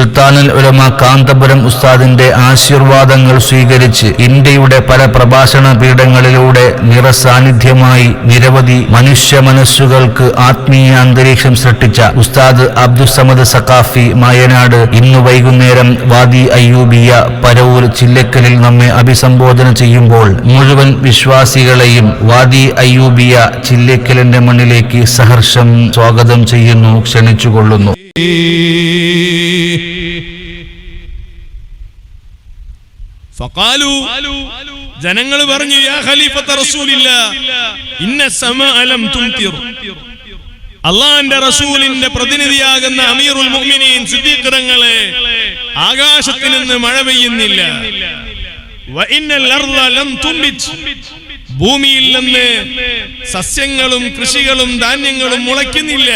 സുൽത്താനുൽ ഉലമ കാന്തപുരം ഉസ്താദിന്റെ ആശീർവാദങ്ങൾ സ്വീകരിച്ച് ഇന്ത്യയുടെ പല പ്രഭാഷണ പീഠങ്ങളിലൂടെ നിറസാന്നിധ്യമായി നിരവധി മനുഷ്യ മനസ്സുകൾക്ക് ആത്മീയ അന്തരീക്ഷം സൃഷ്ടിച്ച ഉസ്താദ് അബ്ദുസമദ് സഖാഫി മായനാട് ഇന്ന് വൈകുന്നേരം വാദി അയ്യൂബിയ പരവൂർ ചില്ലക്കലിൽ നമ്മെ അഭിസംബോധന ചെയ്യുമ്പോൾ മുഴുവൻ വിശ്വാസികളെയും വാദി അയ്യൂബിയ ചില്ലക്കലിന്റെ മണ്ണിലേക്ക് സഹർഷം സ്വാഗതം ചെയ്യുന്നു ക്ഷണിച്ചുകൊള്ളുന്നു. ഫഖാലു ജനങ്ങൾ പറഞ്ഞു യാ ഖലീഫത്ത റസൂലില്ല ഇന്ന സമാഅ ലം തുംതിർ അള്ളാന്റെ റസൂലിന്റെ പ്രതിനിധിയാകുന്ന അമീറുൽ മുഅ്മിനീൻ സിദ്ദീഖ്റങ്ങളെ ആകാശത്തിൽ നിന്ന് മഴ പെയ്യുന്നില്ല. ഭൂമിയിൽ നിന്ന് സസ്യങ്ങളും കൃഷികളും ധാന്യങ്ങളും മുളയ്ക്കുന്നില്ല.